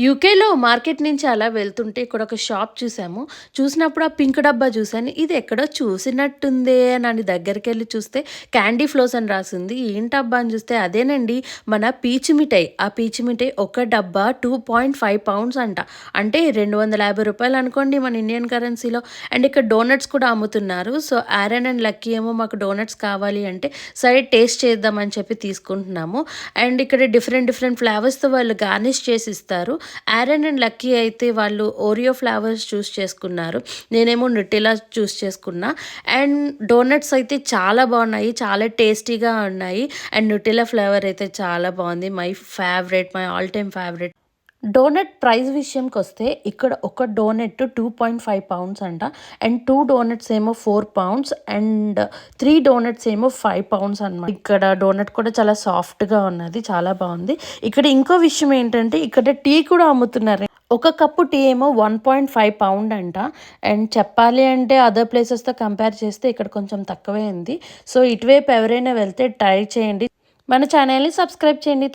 యూకేలో మార్కెట్ నుంచి అలా వెళ్తుంటే ఇక్కడ ఒక షాప్ చూసాము. చూసినప్పుడు ఆ పింక్ డబ్బా చూసాను ఇది ఎక్కడో చూసినట్టుందే అని దగ్గరికి వెళ్ళి చూస్తే క్యాండీ ఫ్లోస్ అని రాసింది. ఏంటబ్బా అని చూస్తే అదేనండి. మన పీచు మిఠాయి. ఆ పీచు మిఠాయి ఒక డబ్బా టూ పాయింట్ ఫైవ్ పౌండ్స్ అంట. అంటే రెండు వందల యాభై రూపాయలు అనుకోండి మన ఇండియన్ కరెన్సీలో. అండ్ ఇక్కడ డోనట్స్ కూడా అమ్ముతున్నారు. సో ఆరన్ అండ్ లక్కీ ఏమో మాకు డోనట్స్ కావాలి అంటే సరే టేస్ట్ చేద్దామని చెప్పి తీసుకుంటున్నాము. అండ్ ఇక్కడ డిఫరెంట్ డిఫరెంట్ ఫ్లేవర్స్తో వాళ్ళు గార్నిష్ చేసి ఇస్తారు. ఆరన్ అండ్ లక్కీ అయితే వాళ్ళు ఓరియో ఫ్లేవర్స్ చూస్ చేసుకున్నారు. నేనేమో నుటిలా చూస్ చేసుకున్నా. అండ్ డోనట్స్ అయితే చాలా బాగున్నాయి. చాలా టేస్టీగా ఉన్నాయి. అండ్ నుటిలా ఫ్లేవర్ అయితే చాలా బాగుంది. My favourite my all time favourite donut price విషయంకి వస్తే ఇక్కడ ఒక donut two point five pounds అంట. అండ్ టూ డోనట్స్ ఏమో four pounds and three donuts ఏమో ఫైవ్ పౌండ్స్ అనమాట ఇక్కడ డోనట్ కూడా చాలా సాఫ్ట్గా ఉన్నది చాలా బాగుంది. ఇక్కడ ఇంకో విషయం ఏంటంటే ఇక్కడ టీ కూడా అమ్ముతున్నారు. ఒక కప్పు టీ ఏమో వన్ పాయింట్ ఫైవ్ పౌండ్ అంట. అండ్ చెప్పాలి అంటే అదర్ ప్లేసెస్తో కంపేర్ చేస్తే ఇక్కడ కొంచెం తక్కువే ఉంది. సో ఇటువైపు ఎవరైనా వెళ్తే ట్రై చేయండి. మన ఛానల్ని సబ్స్క్రైబ్ చేయండి.